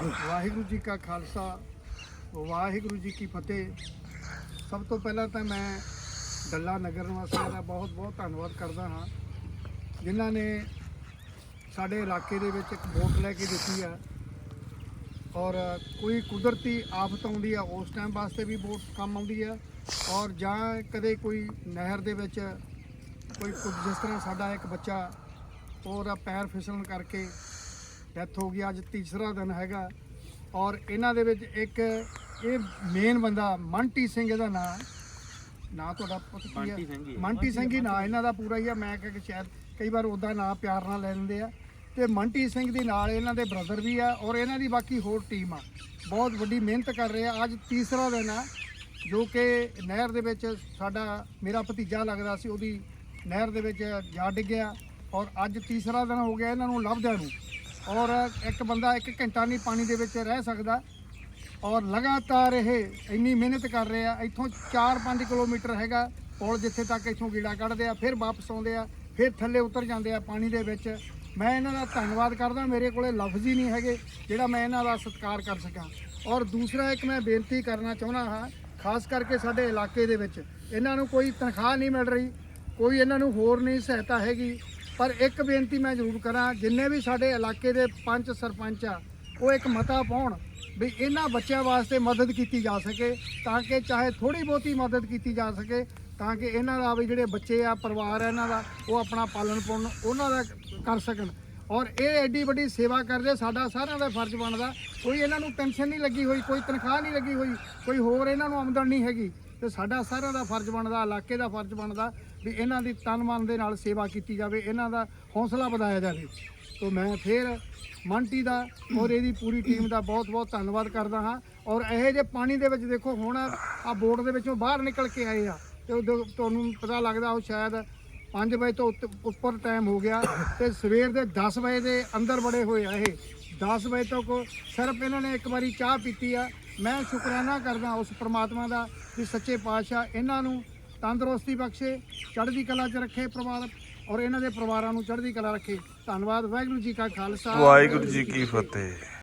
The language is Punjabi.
ਵਾਹਿਗੁਰੂ ਜੀ ਕਾ ਖਾਲਸਾ, ਵਾਹਿਗੁਰੂ ਜੀ ਕੀ ਫਤਿਹ। ਸਭ ਤੋਂ ਪਹਿਲਾਂ ਤਾਂ ਮੈਂ ਡੱਲਾ ਨਗਰ ਨਿਵਾਸੀਆਂ ਦਾ ਬਹੁਤ ਬਹੁਤ ਧੰਨਵਾਦ ਕਰਦਾ ਹਾਂ, ਜਿਨ੍ਹਾਂ ਨੇ ਸਾਡੇ ਇਲਾਕੇ ਦੇ ਵਿੱਚ ਇੱਕ ਵੋਟ ਲੈ ਕੇ ਦਿੱਤੀ ਆ। ਔਰ ਕੋਈ ਕੁਦਰਤੀ ਆਫਤ ਆਉਂਦੀ ਆ, ਉਸ ਟਾਈਮ ਵਾਸਤੇ ਵੀ ਵੋਟ ਕੰਮ ਆਉਂਦੀ ਆ। ਔਰ ਜਾਂ ਕਦੇ ਕੋਈ ਨਹਿਰ ਦੇ ਵਿੱਚ ਕੋਈ ਜਿਸ ਤਰ੍ਹਾਂ ਸਾਡਾ ਇੱਕ ਬੱਚਾ, ਉਹਦਾ ਪੈਰ ਫਿਸਲਣ ਕਰਕੇ ਡੈਥ ਹੋ ਗਈ ਅੱਜ ਤੀਸਰਾ ਦਿਨ ਹੈਗਾ। ਔਰ ਇਹਨਾਂ ਦੇ ਵਿੱਚ ਇੱਕ ਇਹ ਮੇਨ ਬੰਦਾ ਮੰਟੀ ਸਿੰਘ ਇਹਦਾ ਨਾਂ ਨਾਂ ਤੁਹਾਡਾ ਪੁੱਤ ਕੀ ਹੈ? ਮੰਟੀ ਸਿੰਘ ਹੀ ਹੈ। ਮੰਟੀ ਸਿੰਘ ਹੀ ਨਾਂ ਇਹਨਾਂ ਦਾ ਪੂਰਾ ਹੀ ਆ। ਮੈਂ ਕਿਹਾ ਕਿ ਸ਼ਾਇਦ ਕਈ ਵਾਰ ਉਹਦਾ ਨਾਂ ਪਿਆਰ ਨਾਲ ਲੈ ਲੈਂਦੇ ਆ। ਤੇ ਮੰਟੀ ਸਿੰਘ ਦੇ ਨਾਲ ਇਹਨਾਂ ਦੇ ਬ੍ਰਦਰ ਵੀ ਆ ਔਰ ਇਹਨਾਂ ਦੀ ਬਾਕੀ ਹੋਰ ਟੀਮ ਆ। ਬਹੁਤ ਵੱਡੀ ਮਿਹਨਤ ਕਰ ਰਹੇ ਆ। ਅੱਜ ਤੀਸਰਾ ਦਿਨ ਆ ਜੋ ਕਿ ਨਹਿਰ ਦੇ ਵਿੱਚ ਸਾਡਾ ਮੇਰਾ ਭਤੀਜਾ ਲੱਗਦਾ ਸੀ ਉਹਦੀ ਨਹਿਰ ਦੇ ਵਿੱਚ ਜਾ ਡਿੱਗਿਆ। ਔਰ ਅੱਜ ਤੀਸਰਾ ਦਿਨ ਹੋ ਗਿਆ ਇਹਨਾਂ ਨੂੰ ਲੱਭਦਿਆਂ ਨੂੰ। ਔਰ ਇੱਕ ਬੰਦਾ ਇੱਕ ਘੰਟਾ ਨਹੀਂ ਪਾਣੀ ਦੇ ਵਿੱਚ ਰਹਿ ਸਕਦਾ। ਔਰ ਲਗਾਤਾਰ ਇਹ ਇੰਨੀ ਮਿਹਨਤ ਕਰ ਰਹੇ ਆ ਇੱਥੋਂ 4-5 ਕਿਲੋਮੀਟਰ ਹੈਗਾ, ਪੁਲ ਜਿੱਥੇ ਤੱਕ ਇੱਥੋਂ ਗੀੜਾ ਕੱਢਦੇ ਆ, ਫਿਰ ਵਾਪਸ ਆਉਂਦੇ ਆ, ਫਿਰ ਥੱਲੇ ਉਤਰ ਜਾਂਦੇ ਆ ਪਾਣੀ ਦੇ ਵਿੱਚ। ਮੈਂ ਇਹਨਾਂ ਦਾ ਧੰਨਵਾਦ ਕਰਦਾ, ਮੇਰੇ ਕੋਲੇ ਲਫ਼ਜ਼ ਹੀ ਨਹੀਂ ਹੈਗੇ, ਜਿਹੜਾ ਮੈਂ ਇਹਨਾਂ ਦਾ ਸਤਿਕਾਰ ਕਰ ਸਕਾਂ। ਔਰ ਦੂਸਰਾ ਇੱਕ ਮੈਂ ਬੇਨਤੀ ਕਰਨਾ ਚਾਹੁੰਦਾ ਹਾਂ, ਖਾਸ ਕਰਕੇ ਸਾਡੇ ਇਲਾਕੇ ਦੇ ਵਿੱਚ। ਇਹਨਾਂ ਨੂੰ ਕੋਈ ਤਨਖਾਹ ਨਹੀਂ ਮਿਲ ਰਹੀ, ਕੋਈ ਇਹਨਾਂ ਨੂੰ ਹੋਰ ਨਹੀਂ ਸਹਾਇਤਾ ਹੈਗੀ। ਪਰ ਇੱਕ ਬੇਨਤੀ ਮੈਂ ਜ਼ਰੂਰ ਕਰਾਂ, ਜਿੰਨੇ ਵੀ ਸਾਡੇ ਇਲਾਕੇ ਦੇ ਪੰਚ ਸਰਪੰਚ ਆ, ਉਹ ਇੱਕ ਮਤਾ ਪਾਉਣ ਵੀ ਇਹਨਾਂ ਬੱਚਿਆਂ ਵਾਸਤੇ ਮਦਦ ਕੀਤੀ ਜਾ ਸਕੇ, ਤਾਂ ਕਿ ਚਾਹੇ ਥੋੜੀ ਬਹੁਤੀ ਮਦਦ ਕੀਤੀ ਜਾ ਸਕੇ, ਤਾਂ ਕਿ ਇਹਨਾਂ ਦਾ ਵੀ ਜਿਹੜੇ ਬੱਚੇ ਆ, ਪਰਿਵਾਰ ਆ ਇਹਨਾਂ ਦਾ, ਉਹ ਆਪਣਾ ਪਾਲਣ ਪੋਣ ਉਹਨਾਂ ਦਾ ਕਰ ਸਕਣ। ਔਰ ਇਹ ਐਡੀ ਵੱਡੀ ਸੇਵਾ ਕਰਦੇ, ਸਾਡਾ ਸਾਰਿਆਂ ਦਾ ਫਰਜ਼ ਬਣਦਾ, ਕੋਈ ਇਹਨਾਂ ਨੂੰ ਪੈਨਸ਼ਨ ਨਹੀਂ ਲੱਗੀ ਹੋਈ, ਕੋਈ ਤਨਖਾਹ ਨਹੀਂ ਲੱਗੀ ਹੋਈ, ਕੋਈ ਹੋਰ ਇਹਨਾਂ ਨੂੰ ਆਮਦਨ ਨਹੀਂ ਹੈਗੀ, ਤੇ ਸਾਡਾ ਸਾਰਿਆਂ ਦਾ ਫਰਜ਼ ਬਣਦਾ, ਇਲਾਕੇ ਦਾ ਫਰਜ਼ ਬਣਦਾ ਵੀ ਇਹਨਾਂ ਦੀ ਤਨ ਮਨ ਦੇ ਨਾਲ ਸੇਵਾ ਕੀਤੀ ਜਾਵੇ, ਇਹਨਾਂ ਦਾ ਹੌਸਲਾ ਵਧਾਇਆ ਜਾਵੇ। ਤੋ ਮੈਂ ਫਿਰ ਮੰਟੀ ਦਾ ਔਰ ਇਹਦੀ ਪੂਰੀ ਟੀਮ ਦਾ ਬਹੁਤ ਬਹੁਤ ਧੰਨਵਾਦ ਕਰਦਾ ਹਾਂ। ਔਰ ਇਹੋ ਜਿਹੇ ਪਾਣੀ ਦੇ ਵਿੱਚ ਦੇਖੋ, ਹੁਣ ਆ ਬੋਟ ਦੇ ਵਿੱਚੋਂ ਬਾਹਰ ਨਿਕਲ ਕੇ ਆਏ ਆ। ਤੇ ਉਦੋਂ ਤੁਹਾਨੂੰ ਪਤਾ ਲੱਗਦਾ ਉਹ ਸ਼ਾਇਦ 5 ਵਜੇ ਤੋਂ ਉੱਤੇ- ਉੱਪਰ ਟਾਈਮ ਹੋ ਗਿਆ। ਤੇ ਸਵੇਰ ਦੇ 10 ਵਜੇ ਦੇ ਅੰਦਰ ਬੜੇ ਹੋਏ ਆ ਇਹ। 10 ਵਜੇ ਤੱਕ ਸਿਰਫ ਇਹਨਾਂ ਨੇ ਇੱਕ ਵਾਰੀ ਚਾਹ ਪੀਤੀ ਆ। ਮੈਂ ਸ਼ੁਕਰਾਨਾ ਕਰਦਾ ਉਸ ਪ੍ਰਮਾਤਮਾ ਦਾ ਕਿ ਸੱਚੇ ਪਾਤਸ਼ਾਹ ਇਹਨਾਂ ਨੂੰ ਤੰਦਰੁਸਤੀ ਬਖਸ਼ੇ, ਚੜ੍ਹਦੀ ਕਲਾ 'ਚ ਰੱਖੇ ਪਰਿਵਾਰ ਔਰ ਇਹਨਾਂ ਦੇ ਪਰਿਵਾਰਾਂ ਨੂੰ ਚੜ੍ਹਦੀ ਕਲਾ ਰੱਖੇ। ਧੰਨਵਾਦ, ਵਾਹਿਗੁਰੂ ਜੀ ਕਾ ਖਾਲਸਾ। ਵਾਹਿਗੁਰੂ ਜੀ ਕੀ ਫਤਿਹ।